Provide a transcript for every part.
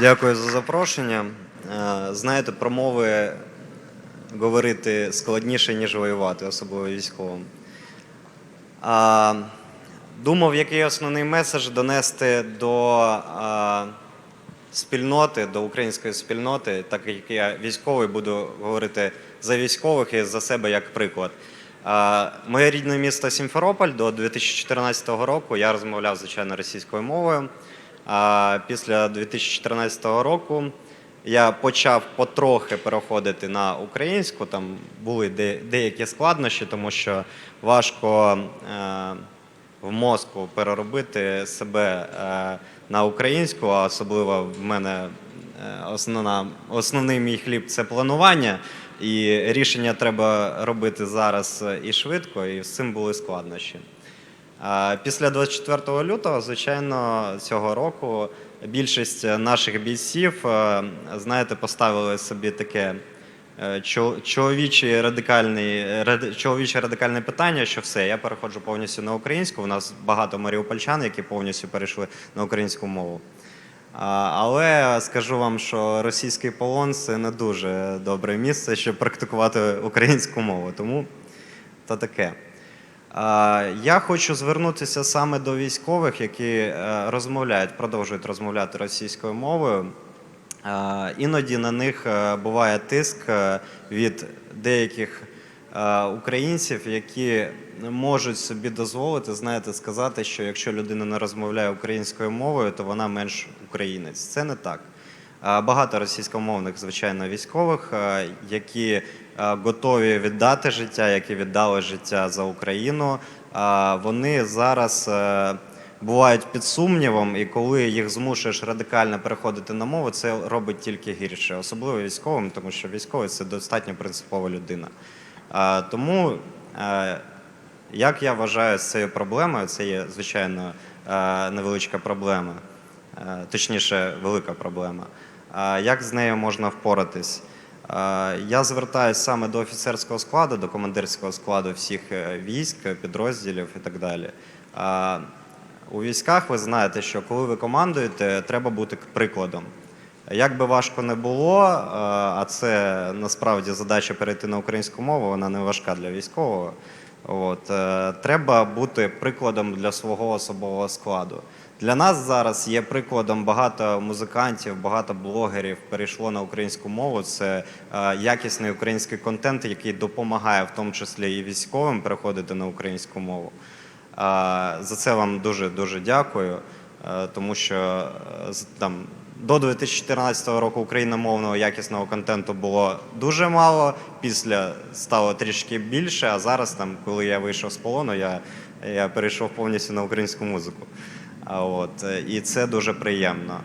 Дякую за запрошення. Е, Знаєте, про мови говорити складніше, ніж воювати, особливо військовим. Думав, який основний меседж донести до спільноти, до української спільноти, так як я військовий, буду говорити за військових і за себе як приклад. Моє рідне місто Сімферополь до 2014 року я розмовляв, звичайно, російською мовою. А після 2014 року я почав потрохи переходити на українську. Там були де- деякі складнощі, тому що важко е, в мозку переробити себе е, на українську, а особливо в мене е, основна, основний мій хліб це планування. І рішення треба робити зараз і швидко, і з цим були складнощі. Після 24 лютого, звичайно, цього року більшість наших бійців, е, знаєте, поставили собі таке е, чо- чоловіче радикальне, чоловіче радикальне питання, що все, я переходжу повністю на українську. У нас багато маріупольчан, які повністю перейшли на українську мову. Але скажу вам, що російський полон це не дуже добре місце, щоб практикувати українську мову. Тому то таке. Я хочу звернутися саме до військових, які е, розмовляють, продовжують розмовляти російською мовою. Іноді на них е, буває тиск е, від деяких українців, які можуть собі дозволити, знаєте, сказати, що якщо людина не розмовляє українською мовою, то вона менш українець. Це не так. Багато російськомовних, звичайно, військових, які готові віддати життя, які віддали життя за Україну. Вони зараз е, бувають під сумнівом, і коли їх змушуєш радикально переходити на мову, це робить тільки гірше, особливо військовим, тому що військовий це достатньо принципова людина. Тому, е, як я вважаю, з цією проблемою, це є звичайно е, невеличка проблема, точніше, велика проблема. Як з нею можна впоратись? Я звертаюся саме до офіцерського складу, до командирського складу всіх е, військ, підрозділів і так далі. У військах ви знаєте, що коли ви командуєте, треба бути прикладом. Як би важко не було, а це насправді задача перейти на українську мову, вона не важка для військового. От, е, треба бути прикладом для свого особового складу. Для нас зараз є прикладом багато музикантів, багато блогерів перейшло на українську мову. Це е, якісний український контент, який допомагає в тому числі і військовим переходити на українську мову. Е, За це вам дуже дуже дякую, тому що е, там до 2014 року україномовного якісного контенту було дуже мало. Після стало трішки більше. А зараз, там, коли я вийшов з полону, я, я перейшов повністю на українську музику. От, е, і це дуже приємно.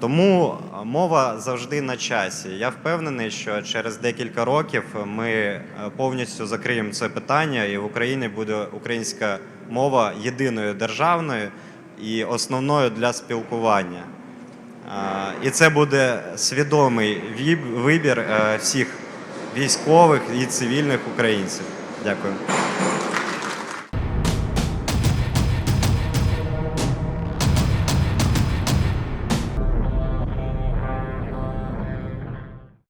Тому мова завжди на часі. Я впевнений, що через декілька років ми е, повністю закриємо це питання, і в Україні буде українська мова єдиною державною і основною для спілкування. І це буде свідомий вибір е, всіх військових і цивільних українців. Дякую.